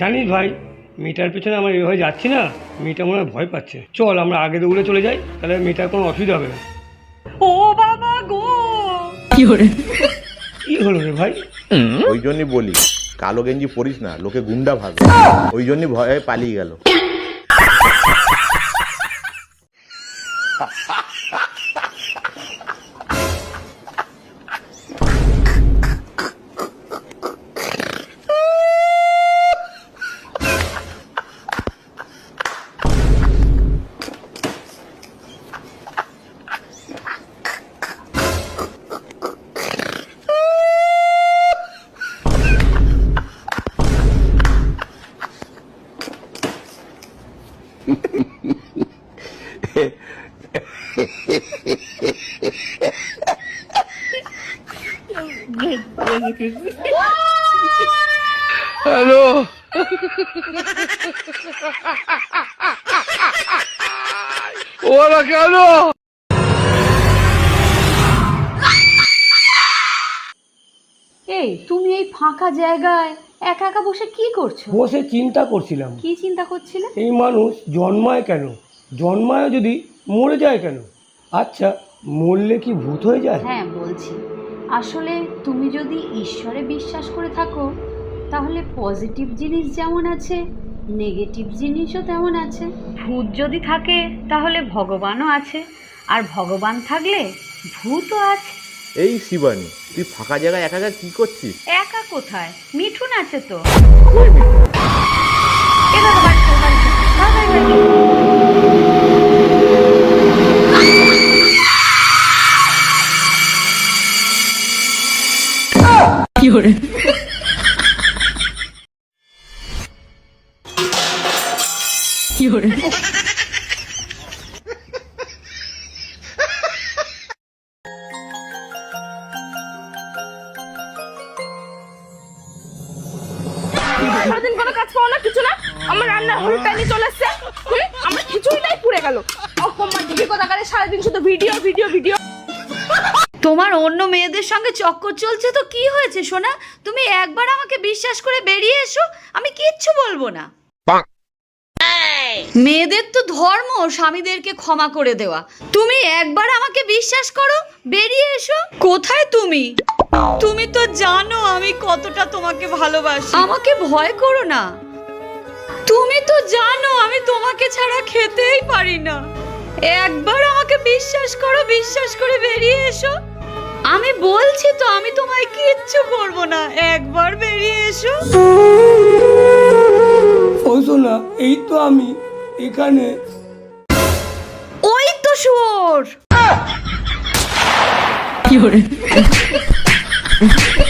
জানিস ভাই মেয়েটার পেছনে আমরা এভাবে যাচ্ছি না মেয়েটা মনে হয় ভয় পাচ্ছে। চল আমরা আগে দৌড়ে চলে যাই তাহলে মেয়েটার কোনো অসুবিধা হবে না। ও বাবা গো! কি হলো? রে ভাই? ওই জন্যই বলি কালো গেঞ্জি পরিস না লোকে গুন্ডা ভাবে। ওই জন্যই ভয়ে পালিয়ে গেল। Alô? Olá, Carol! এই তুমি এই ফাঁকা জায়গায় একা একা বসে কি করছ? বসে চিন্তা করছিলাম। কি চিন্তা করছিলে? এই মানুষ জন্মায় কেন? জন্মায় যদি মরে যায় কেন? আচ্ছা মরলে কি ভূত হয়ে যায়? হ্যাঁ বলছি। আসলে তুমি যদি ঈশ্বরে বিশ্বাস করে থাকো তাহলে পজিটিভ জিনিস যেমন আছে নেগেটিভ জিনিসও তেমন আছে। ভূত যদি থাকে তাহলে ভগবানও আছে। আর ভগবান থাকলে ভূতও আছে। এই শিবানী তুই ফাঁকা জায়গায় একা একা কি করছিস একা কোথায় মিঠুন আছে তো কই মিঠু? এবার বাড়ি চল, বাড়ি চল। তাড়াতাড়ি বাড়ি চল। সারাদিন কোনো কাজ পাও না কিছু না। আমার রান্নার হল টাইমে চলে? আমার খিচুড়িটাই পুড়ে গেল। অকম্মা দিদি কোথাকারে সারাদিন শুধু ভিডিও ভিডিও ভিডিও তোমার অন্য মেয়েদের সঙ্গে চক্কর চলছে তো কি হয়েছে সোনা? তুমি একবার আমাকে বিশ্বাস করে বেরিয়ে এসো আমি কিচ্ছু বলব না। মেয়েদের তো ধর্ম স্বামীদেরকে ক্ষমা করে দেওয়া। তুমি একবার আমাকে বিশ্বাস করো বেরিয়ে এসো। কোথায় তুমি? তুমি তো জানো আমি কতটা তোমাকে ভালোবাসি। আমাকে ভয় করো না। তুমি তো জানো আমি তোমাকে ছাড়া খেতেই পারি না। একবার আমাকে বিশ্বাস করো বিশ্বাস করে বেরিয়ে এসো। আমি বলছি তো আমি তোমায় কিচ্ছু করব না। একবার বেরিয়ে এসো। ওই শোনা এই তো আমি এখানে। ওই তো শুয়োর। はい。